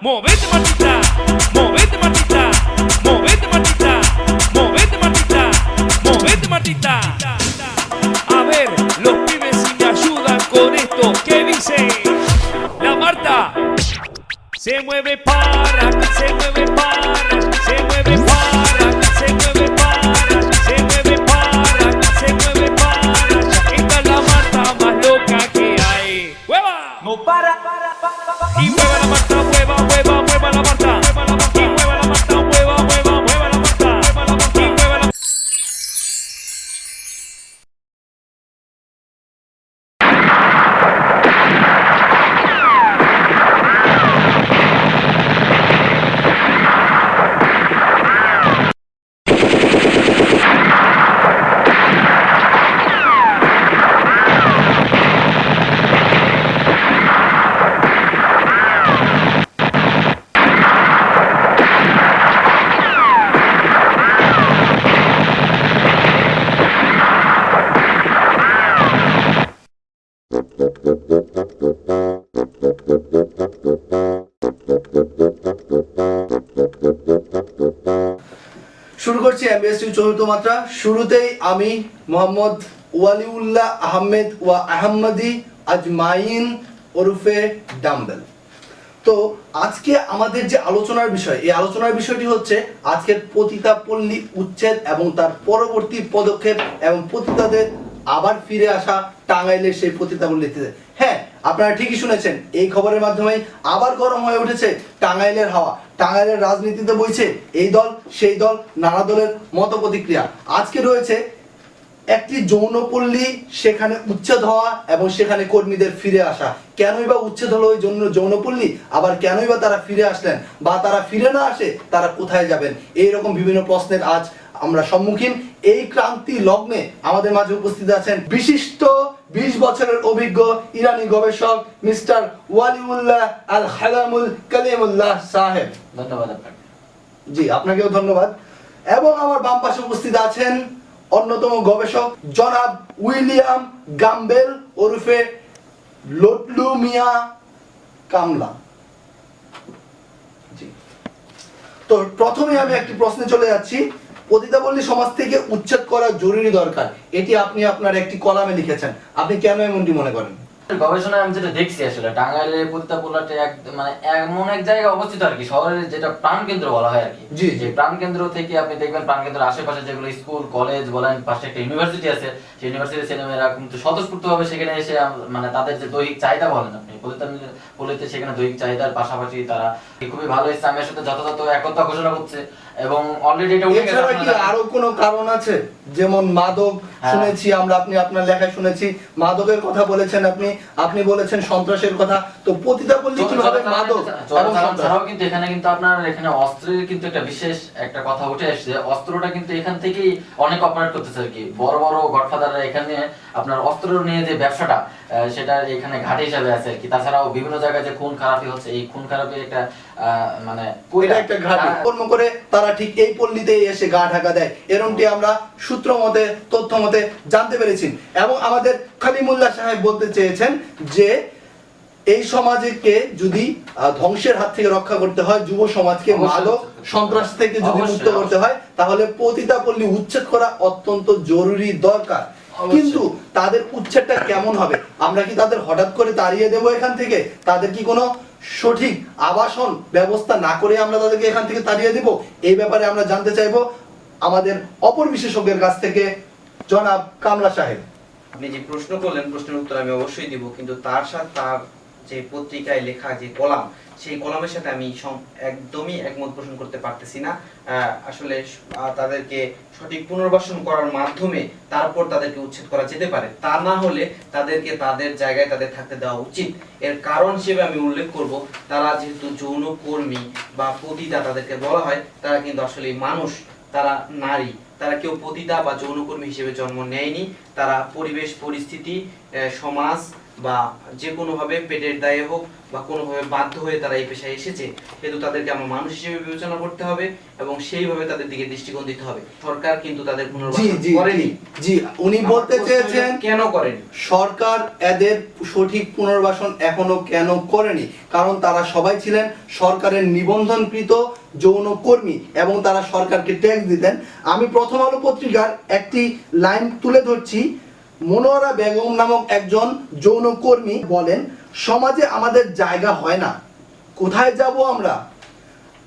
movete Martita, movete Martita, movete Martita, movete Martita, movete Martita. A ver, los pibes si me ayudan con esto, ¿qué dice? La Marta se mueve Y mueva la Marta, mueva, mueva, mueva la Marta. শুরু করছি এমবিএসটি চতুর্থ মাত্রা। শুরুতেই আমি মোহাম্মদ ওয়ালিউল্লাহ আহমেদ ওয়া আহমদি আজমাইন ওরফে dumbbell. তো আজকে আমাদের যে আলোচনার বিষয়, এই আলোচনার বিষয়টি হচ্ছে আজকের পতিতা পল্লী উচ্ছেদ এবং তার পরবর্তী পদক্ষেপ এবং পতিতাদের আবার ফিরে আসা টাঙ্গাইলের সেই পতিতা পল্লীতে হ্যাঁ আপনারা ঠিকই শুনেছেন, এই খবরের মাধ্যমে আবার গরম হয়ে উঠেছে টাঙ্গাইলের হাওয়া। টাঙ্গাইলের রাজনীতিতে বইছে, এই দল, সেই দল, নানা দলের মত প্রতিক্রিয়া আজকে রয়েছে একটি যৌনপল্লী সেখানে উচ্ছেদ হওয়া এবং সেখানে কর্মীদের ফিরে আসা। কেনই বা উচ্ছেদ হলো ওই জন্য যৌনপল্লী আবার কেনই বা তারা ফিরে আসলেন? বা তারা ফিরে না আসে, তারা কোথায় যাবেন? এই রকম বিভিন্ন প্রশ্নের আজ আমরা সম্মুখীন। এই ক্রান্তি লগ্নে আমাদের মাঝে উপস্থিত আছেন বিশিষ্ট বিশ বছরের অভিজ্ঞ ইরানি গবেষক mister Waliullah Al Halamul Kalimullah সাহেব। ধন্যবাদ আপনাকে। জি আপনাকেও ধন্যবাদ। এবং আমার বাম পাশে উপস্থিত আছেন অন্যতম গবেষক জনাব উইলিয়াম গাম্বেল ওরফে লোটলু মিয়া কামলা। জি। তো প্রথমে আমি একটি প্রশ্নে চলে যাচ্ছি। পতিতাবল্লী সমাজ থেকে উচ্ছেদ করা জরুরি দরকার। এটি আপনি আপনার একটি কলামে লিখেছেন। আপনি কেন এমনটি মনে করেন? গবেষণায় আমি যেটা দেখছি আসলে টাঙ্গাইলের পতিতা পোলাটে এক মানে এমন এক জায়গায় অবস্থিত আর কি শহরের যেটা প্রাণ কেন্দ্র বলা হয় আর কি। যে প্রাণ কেন্দ্র থেকে আপনি দেখবেন প্রাণ কেন্দ্রের আশেপাশে যেগুলো স্কুল কলেজ বলেন পাশে একটা ইউনিভার্সিটি আছে ইউনিভার্সিটির ছেলেমেয়েরা কিন্তু স্বতঃস্ফূর্ত ভাবে সেখানে এসে মানে তাদের যে দৈহিক চাহিদা বলেন আপনি পলিতে সেখানে দৈহিক চাহিদার পাশাপাশি তারা খুবই ভালো ইসলামের সাথে যথাযথ একতা ঘোষণা করছে এবং অলরেডি এটা উঠে গেছে কি আরও কোনো কারণ আছে? যেমন মাদক হ্যাঁ। শুনেছি আমরা আপনি আপনার লেখায় শুনেছি মাদকের কথা বলেছেন আপনি আপনি বলেছেন সন্ত্রাসের কথা। তো পতিতা বললি কীভাবে মাদক এবং চোরাচালান সন্ত্রাস? ছাড়াও কিন্তু এখানে কিন্তু আপনার এখানে অস্ত্রের কিন্তু একটা বিশেষ একটা কথা উঠে আসছে। অস্ত্রটা কিন্তু এখান থেকেই অনেক অপারেট করতেছে আর কি। বড় বড় গডফাদাররা এখানে আপনার অস্ত্র নিয়ে যে ব্যবসাটা সেটা এখানে ঘাটে হিসাবে আছে আর কি। তাছাড়াও বিভিন্ন জায়গায় যে খুন খারাপি হচ্ছে এই খুন খারাপি একটা মানে একটা ঘাটি। তারা- কর্ম করে তারা ঠিক এই পল্লীতেই এসে গা ঢাকা দেয়। এরমটি আমরা সূত্র মতে তথ্য মতে জানতে পেরেছি। এবং আমাদের খালিমুল্লাহ সাহেব বলতে চেয়েছেন যে এই সমাজকে যদি ধ্বংসের হাত থেকে রক্ষা করতে হয় যুব সমাজকে। মাদক সন্ত্রাস থেকে যদি মুক্ত করতে হয় তাহলে পতিতা পল্লী উচ্ছেদ করা অত্যন্ত জরুরি দরকার। কিন্তু তাদের উচ্ছেদটা কেমন হবে? আমরা কি তাদের হঠাৎ করে তাড়িয়ে দেবো এখান থেকে? তাদের কি কোনো সঠিক আবাসন ব্যবস্থা না করে আমরা তাদেরকে এখান থেকে তাড়িয়ে দেব? এই ব্যাপারে আমরা জানতে চাইব আমাদের অপর বিশেষজ্ঞের কাছ থেকে জনাব কামলা সাহেব। আপনি যে প্রশ্ন করলেন প্রশ্নের উত্তর আমি অবশ্যই দিব। কিন্তু তার সাথে তার যে পত্রিকায় লেখা যে কলাম সেই কলামের সাথে আমি একদমই একমত পোষণ করতে পারতেছি না। আসলে তাদেরকে সঠিক পুনর্বাসন করার মাধ্যমে তারপর তাদেরকে উচ্ছেদ করা যেতে পারে। তা না হলে তাদেরকে তাদের জায়গায় তাদের থাকতে দেওয়া উচিত। এর কারণ হিসেবে আমি উল্লেখ করব, তারা যেহেতু যৌন কর্মী বা পতিতা তাদেরকে বলা হয়, তারা কিন্তু আসলে মানুষ, তারা নারী। তারা কেউ পতিতা বা যৌনকর্মী হিসেবে জন্ম নেয়নি। তারা পরিবেশ, পরিস্থিতি সমাজ বা যে কোনোভাবে পেটের দায়ে হোক বা কোনোভাবে বাধ্য হয়ে তারা এই পেশায় এসেছে কিন্তু তাদেরকে আমরা মানুষ হিসেবে বিবেচনা করতে হবে এবং সেইভাবে তাদের দিকে দৃষ্টিকোণ দিতে হবে। সরকার কিন্তু তাদের পুনর্বাসন করেনি। জি উনি বলতে চেয়েছেন কেন করেনি? সরকার এদের সঠিক পুনর্বাসন এখনও কেন করেনি? কারণ তারা সবাই ছিলেন সরকারের নিবন্ধনকৃত যৌন কর্মী এবং তারা সরকারকে ট্যাক্স দিতেন। আমি প্রথম আলো পত্রিকার একটি লাইন তুলে ধরছি মনোয়ারা বেগম নামক একজন যৌন কর্মী বলেন, সমাজে আমাদের জায়গা হয় না। কোথায় যাব আমরা?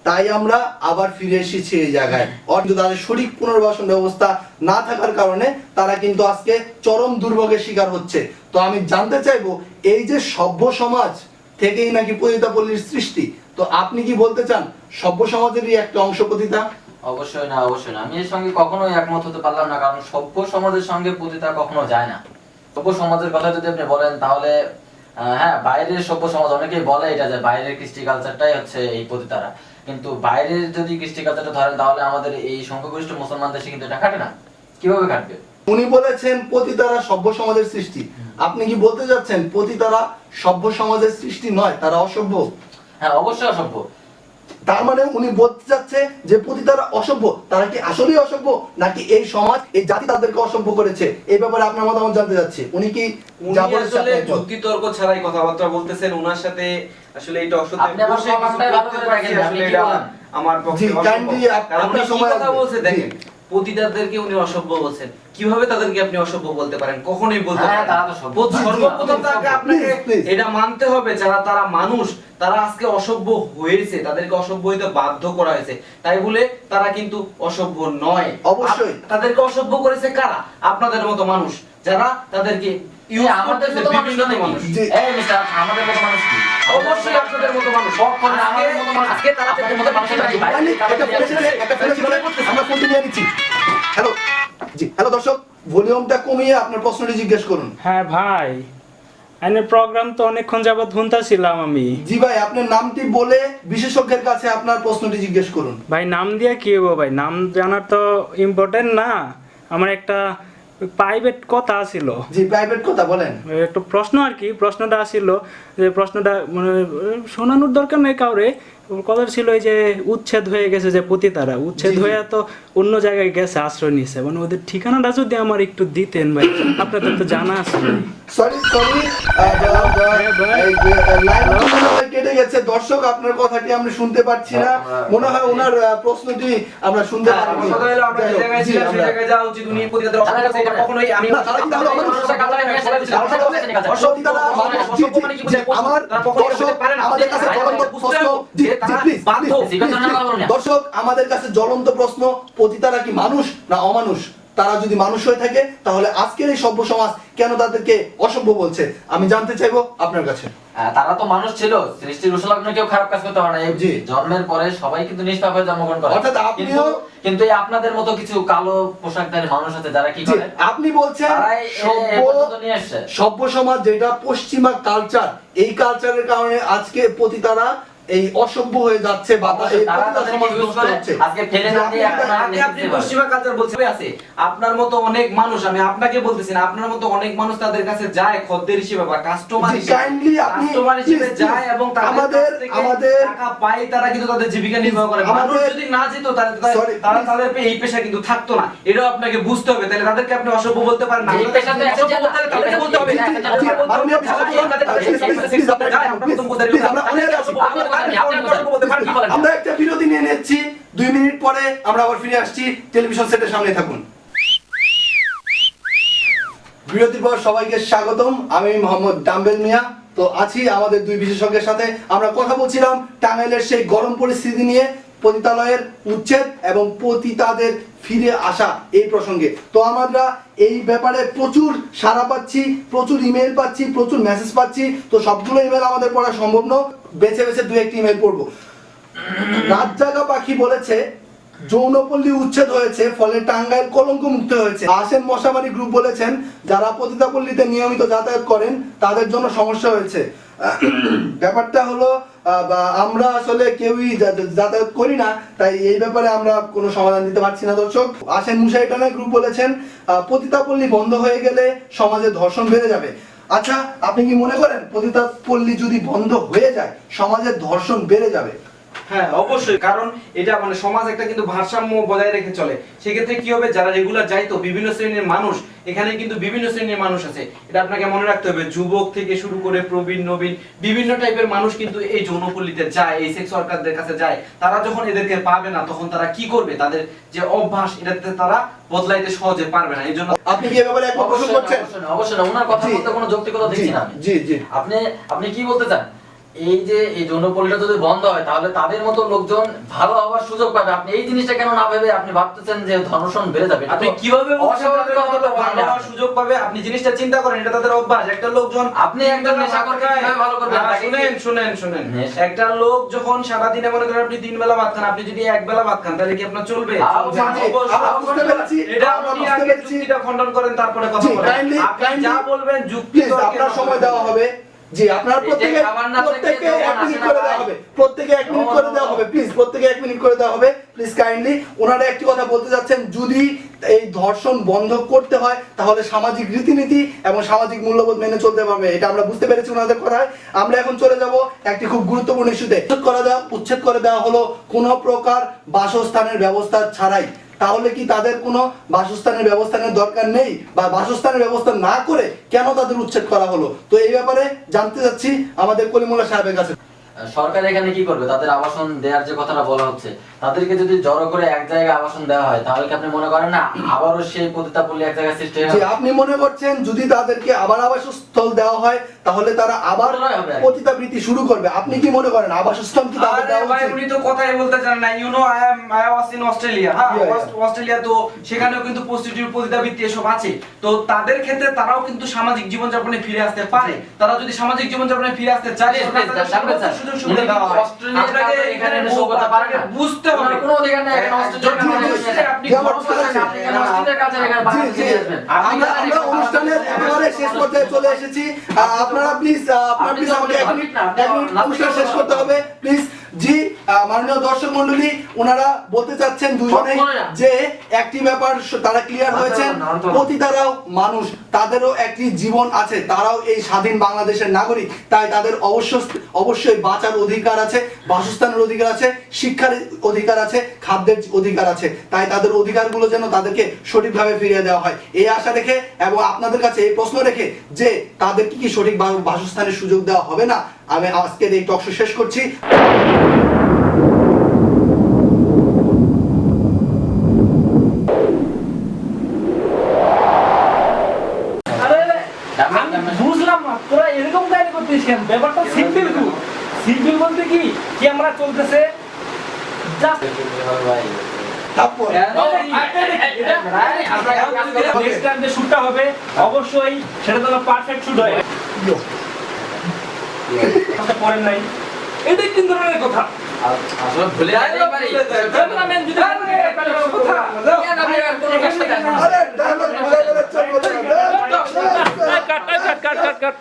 তাই আমরা আবার ফিরে এসেছি এই জায়গায়। অর্থাৎ তাদের সঠিক পুনর্বাসন ব্যবস্থা না থাকার কারণে তারা কিন্তু আজকে চরম দুর্ভোগের শিকার হচ্ছে। তো আমি জানতে চাইব, এই যে সভ্য সমাজ থেকেই নাকি পতিতা পল্লীর সৃষ্টি, তো আপনি কি বলতে চান সভ্য সমাজেরই একটা অংশ পতিতা? অবশ্যই না অবশ্যই না। আমি এর সঙ্গে কখনো একমত হতে পারলাম না কারণ সভ্য সমাজের সঙ্গে পতিতা কখনো যায় না। সভ্য সমাজের কথা যদি আপনি বলেন তাহলে হ্যাঁ বাইরের সভ্য সমাজ অনেকেই বলে এটা যে বাইরের কৃষ্টি কালচারটাই হচ্ছে এই পতিতারা। কিন্তু বাইরের যদি কৃষ্টি কালচারটা ধরেন তাহলে আমাদের এই সংখ্যাগরিষ্ঠ মুসলমান দেশে কিন্তু এটা খাটে না। কীভাবে খাটবে? উনি বলেছেন পতিতারা সভ্য সমাজের সৃষ্টি। আপনি কি বলতে যাচ্ছেন পতিতারা সভ্য সমাজের সৃষ্টি নয় তারা অসভ্য? হ্যাঁ অবশ্যই অসভ্য। তার মানে উনি বলতে চাচ্ছে যে পতিতারা অসভ্য তারা কি আসলেই অসভ্য? নাকি এই সমাজ এই জাতি তাদেরকে অসভ্য করেছে? এই ব্যাপারে আপনার মতামত জানতে চাচ্ছি। উনি কি? যুক্তি তর্ক ছাড়াই কথাবার্তা বলতেছেন ওনার সাথে আসলে এটা অসত্য। আমার পক্ষে সময় কথা। বলছে দেখেন। পতিতাদেরকে উনি অসভ্য বলছেন। কীভাবে তাদেরকে আপনি অসভ্য বলতে পারেন? কখনোই বলতে হ্যাঁ, পারেন সর্বপ্রথম তাকে আপনাকে. এটা মানতে হবে যারা তারা মানুষ তারা আজকে অসভ্য হয়েছে তাদেরকে অসভ্য হইতে বাধ্য করা হয়েছে। তাই বলে তারা কিন্তু অসভ্য নয়। অবশ্যই। তাদেরকে অসভ্য করেছে কারা? আপনাদের মতো মানুষ যারা তাদেরকে আমাদের মতো মানুষ মানুষ। এই মিস্টার আমাদের মতো মানুষ কি? অবশ্যই আপনাদের মতো মানুষ। কখনো আমাদের মতো মানুষ। আজকে তারা আপনাদের মতো মানুষের নাকি বাইরে আইনি, থেকে একটা ফোন এসেছে, একটা ফোন এসেছে, আমরা ফোনটি নিয়ে নিচ্ছি হ্যালো জি হ্যালো দর্শক ভলিউমটা কমিয়ে আপনার প্রশ্নটি জিজ্ঞেস করুন। হ্যাঁ ভাই। প্রোগ্রাম তো অনেকক্ষণ যাবত শুনতেছিলাম আমি। জি ভাই আপনার নামটি বলে বিশেষজ্ঞের কাছে আপনার প্রশ্নটি জিজ্ঞেস করুন। ভাই নাম দিয়ে কি হব ভাই? নাম জানার তো ইম্পর্টেন্ট না। আমার একটা প্রাইভেট কথা ছিল জি প্রাইভেট কথা বলেন। একটু প্রশ্ন আর কি প্রশ্নটা আসছিল যে প্রশ্নটা মানে শোনানোর দরকার নেই কাউরে। কথা ছিল এই যে উচ্ছেদ হয়ে গেছে যে পতিতারা। উচ্ছেদ। হয়ে তো অন্য জায়গায় গেছে আশ্রয় নিছে মানে ওদের ঠিকানাটা যদি আমার একটু দিতেন ভাই আপনাদের তো জানা আছে। সরি সরি কেটে গেছে। দর্শক আপনার কথাটি আমরা শুনতে পাচ্ছি না। মনে হয় ওনার প্রশ্নটি আমরা শুনতে হ্যাঁ, হলো আমরা দর্শক আমাদের কাছে প্রশ্ন দর্শক আমাদের কাছে জ্বলন্ত প্রশ্ন পতিতারা কি মানুষ না অমানুষ? তারা যদি মানুষ হয়ে থাকে তাহলে আজকের এই সভ্য সমাজ কেন তাদেরকে অসভ্য বলছে? আমি জানতে চাইব আপনার কাছে। তারা তো মানুষ ছিল সৃষ্টির উসলগ্নে কেউ খারাপ কাজ করতে পারে না। জন্মের পরে সবাই কিন্তু নিষ্পাপ হয়ে জন্মগ্রহণ করে। অর্থাৎ আপনিও- কিন্তু আপনাদের মতো কিছু কালো পোশাকধারী মানুষ আছে যারা কি করে? আপনি বলছেন সভ্য সমাজ যেটা পশ্চিমা কালচার এই কালচারের কারণে আজকে পতিতারা এই অসভ্য হয়ে যাচ্ছে বা তা- এই তারা পতিতা তাদেরকে সমাজ use নষ্ট করে, হচ্ছে। আজকে ফেলে জি, না আপনি দিয়ে একটা- আপনারা মতো অনেক মানুষ আমি আপনাকে বলতেছি না আপনার মতো অনেক মানুষ তাদের কাছে যায় খদ্দের হিসেবে বা কাস্টমার হিসেবে। কাস্টমার হিসেবে যায় এবং আমাদের- আমাদের- টাকা পায় তারা কিন্তু তাদের জীবিকা নির্বাহ করে। মানুষ যদি না যেত তারা-. তাদের এই পেশা কিন্তু থাকতো না। এটাও আপনাকে বুঝতে হবে। তাহলে তাদেরকে আপনি অসভ্য বলতে পারেন না। বলতে হবে। আমরা একটা বিরতি নিয়ে নিচ্ছি। দুই মিনিট পরে আমরা আবার ফিরে আসছি। টেলিভিশন সেটের সামনে থাকুন। বিরতির পর সবাইকে স্বাগতম। আমি মোহাম্মদ ডাম্বেল মিয়া। তো আছি আমাদের দুই বিশেষজ্ঞের সাথে। আমরা কথা বলছিলাম টাঙ্গাইলের সেই গরম পরিস্থিতি নিয়ে পতিতালয়ের উচ্ছেদ এবং পতিতাদের ফিরে আসা এই প্রসঙ্গে। তো আমরা এই ব্যাপারে প্রচুর সাড়া পাচ্ছি প্রচুর ইমেল পাচ্ছি প্রচুর মেসেজ পাচ্ছি। তো সবগুলো ইমেল আমাদের পড়া সম্ভব নয়। বেছে বেছে দু একটি ইমেল পড়ব। রাত জাগা পাখি বলেছে, যৌনপল্লী উচ্ছেদ হয়েছে, ফলে টাঙ্গাইল কলঙ্ক মুক্ত হয়েছে। আসেন মশামারি গ্রুপ বলেছেন, যারা পতিতাপল্লীতে নিয়মিত যাতায়াত করেন, তাদের জন্য সমস্যা হয়েছে। ব্যাপারটা হলো আমরা আসলে কেউই যাতায়াত করি না, তাই এই ব্যাপারে আমরা কোনো সমাধান দিতে পারছি না, দর্শক। আসেন মুসাই টানা গ্রুপ বলেছেন পতিতাপল্লী বন্ধ হয়ে গেলে সমাজে ধর্ষণ বেড়ে যাবে। আচ্ছা আপনি কি মনে করেন পতিতাপল্লী যদি বন্ধ হয়ে যায় সমাজের ধর্ষণ বেড়ে যাবে? হ্যাঁ অবশ্যই কারণ এটা মানে সমাজ একটা কিন্তু ভারসাম্য বজায় রেখে চলে। সেক্ষেত্রে কি হবে যারা রেগুলার যাইতো বিভিন্ন শ্রেণির মানুষ এখানে কিন্তু বিভিন্ন শ্রেণির মানুষ আছে। এটা আপনাকে মনে রাখতে হবে যুবক থেকে শুরু করে প্রবীণ নবীন বিভিন্ন টাইপের মানুষ কিন্তু এই যৌনপল্লীতে যায় এই সেক্স ওয়ার্কারদের কাছে যায়। তারা যখন এদেরকে পাবে না তখন তারা কি করবে? তাদের যে অভ্যাস এটাতে তারা বদলাইতে সহজে পারবে না। এই জন্য আপনি কি ব্যাপারে একমত অবশ্যই করছেন? অবশ্যই না, ওনার কথা। বলতে কোনো যৌক্তিকতা দেখছি না। জি জি। আপনি আপনি কি বলতে চান? এই যে এই যৌনপল্লীটা যদি বন্ধ হয় তাহলে তাদের মতো লোকজন ভালো হওয়ার সুযোগ পাবে। আপনি এই জিনিসটা কেন না ভেবে আপনি ভাবতেছেন যে ধর্ষণ বেড়ে যাবে? আপনি কীভাবে ভালো হওয়ার সুযোগ পাবে? আপনি জিনিসটা চিন্তা করেন এটা তাদের অভ্যাস। একটা লোকজন আপনি একজন নেশাখোরকে কীভাবে ভালো করবেন? কি- শুনেন শুনেন শুনেন। একটা লোক যখন সারা দিনে মনে করেন আপনি তিন বেলা ভাত খান আপনি যদি এক বেলা ভাত খান তাহলে কি আপনার চলবে? এটা আপনি আগে। যুক্তিটা খণ্ডন করেন তারপরে কথা বলেন। আপনি যা বলবেন যুক্তি আপনার সময় দেওয়া হবে। জি আপনার প্রত্যেকে এক মিনিট করে দেওয়া হবে প্রত্যেকে এক মিনিট করে দেওয়া হবে প্লিজ প্রত্যেকে এক মিনিট করে দেওয়া হবে প্লিজ কাইন্ডলি ওনারা একটি কথা বলতে যাচ্ছেন যদি এই ধর্ষণ বন্ধ করতে হয় তাহলে সামাজিক রীতিনীতি এবং সামাজিক মূল্যবোধ মেনে চলতে পারবে। এটা আমরা বুঝতে পেরেছি ওনাদের কথায়। আমরা এখন চলে যাব একটি খুব গুরুত্বপূর্ণ ইস্যুতে। উচ্ছেদ করে দেওয়া উচ্ছেদ করে দেওয়া হলো কোনো প্রকার বাসস্থানের ব্যবস্থা ছাড়াই। তাহলে কি তাদের কোনো বাসস্থানের ব্যবস্থানের দরকার নেই? বা বাসস্থানের ব্যবস্থা না করে কেন তাদের উচ্ছেদ করা হলো? তো এই ব্যাপারে জানতে চাচ্ছি আমাদের কলিমুল্লা সাহেবের কাছে। সরকার এখানে কি করবে? তাদের আবাসন দেওয়ার যে কথাটা বলা হচ্ছে তাদেরকে যদি জড়ো করে এক জায়গায় আবাসন দেওয়া হয় তাহলে কি আপনি মনে করেন না আবারও সেই পতিতাপল্লী এক জায়গায় সৃষ্টি যাবে? আপনি মনে করছেন যদি তাদেরকে আবার আবাসস্থল দেওয়া হয় তাহলে তারা আবার হবে পতিতাবৃত্তি শুরু করবে। আপনি কি মনে করেন আবাসস্থল কি তাদের দেওয়া ভাই উচিত? উনি তো কথাই বলতে চান না। You know I am I was in Australia হ্যাঁ. অস্ট্রেলিয়া তো সেখানেও কিন্তু প্রস্টিটিউট পতিতাবৃত্তি এসব আছে। তো তাদের ক্ষেত্রে তারাও কিন্তু সামাজিক জীবনযাপনে ফিরে আসতে পারে। তারা যদি সামাজিক জীবনযাপনে ফিরে আসতে চায় সুযোগ সুবিধা এখানে। বুঝতে হবে। কোনো অধিকার নেই এখানে আপনি। অস্ট্রেলিয়ার এখানে আমরা আমরা অনুষ্ঠানের একেবারে শেষ পর্যায়ে চলে এসেছি। আপনারা প্লিজ আপনারা প্লিজ আমাকে এক মিনিট এক মিনিট অনুষ্ঠান শেষ করতে হবে। প্লিজ জি মাননীয় দর্শক মন্ডলী ওনারা বলতে চাচ্ছেন দুজনেই সবসময় না। যে একটি ব্যাপার তারা ক্লিয়ার আচ্ছা, হয়েছেন। পতিতারাও মানুষ তাদেরও একটি জীবন আছে তারাও এই স্বাধীন বাংলাদেশের নাগরিক তাই তাদের অবশ্য অবশ্যই বাঁচার অধিকার আছে বাসস্থানের অধিকার আছে শিক্ষার অধিকার আছে খাদ্যের অধিকার আছে তাই তাদের অধিকারগুলো যেন তাদেরকে সঠিকভাবে ফিরিয়ে দেওয়া হয় এই আশা রেখে এবং আপনাদের কাছে এই প্রশ্ন রেখে যে তাদের কি সঠিক বাসস্থানের সুযোগ দেওয়া হবে না আমি আজকের এই টকশো শেষ করছি চলতেছে অবশ্যই সেটা যেন পারফেক্ট শুট হয় পড়েন নাই এটা তিন ধরনের কথা আসলে ভুলে যেতে পারি টুর্নামেন্ট যদি কথা কেন আমি আর কোনো কাজ না আরে ডায়লগ ভুলে গেলে চলবে কাট কাট কাট কাট কাট